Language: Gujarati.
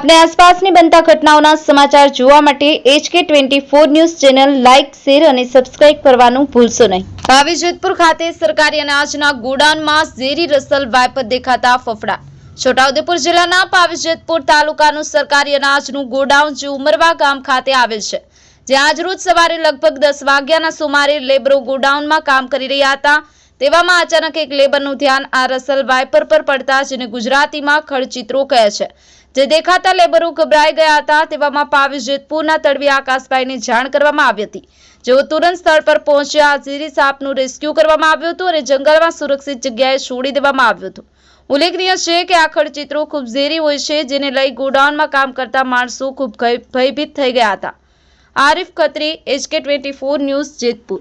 આપને આસપાસની બનતા ઘટનાઓના સમાચાર જોવા માટે HK twenty four news channel like, share અને સબસ્ક્રાઇબ કરવાનું ભૂલશો નહીં. ભાવી જેતપુર ખાતે સરકારી અનાજના ગોડાઉનમાં ઝેરી રસલ વાયપર દેખાતા ફફડા. છોટાઉદેપુર જિલ્લાના પાવીજેતપુર તાલુકાનું સરકારી અનાજનું ગોડાઉન જે ઉમરવા ગામ ખાતે આવેલ છે. જ્યાં આજરોજ સવારે લગભગ દસ વાગ્યાના સુમારે લેબરો ગોડાઉનમાં કામ કરી રહ્યા હતા. તેવામાં અચાનક એક લેબરનું ધ્યાન આ રસલ વાઇપર પર પડતા જેને ગુજરાતીમાં ખડચિત્રો કહે છે. જે દેખાતા લેબરો ગભરાઈ ગયા હતા તેવામાં પાવી જેતપુરના તડવી આકાશભાઈને જાણ કરવામાં આવી હતી. જેઓ તુરંત સ્થળ પર પહોંચ્યા, ઝીરી સાપનું રેસ્ક્યુ કરવામાં આવ્યું હતું અને જંગલમાં સુરક્ષિત જગ્યાએ છોડી દેવામાં આવ્યું હતું. ઉલ્લેખનીય છે કે આ ખડચિત્રો ખૂબ ઝેરી હોય છે, જેને લઈ ગોડાઉનમાં કામ કરતા માણસો ખૂબ ભયભીત થઈ ગયા હતા. Arif Khatri HK twenty four news Jetpur.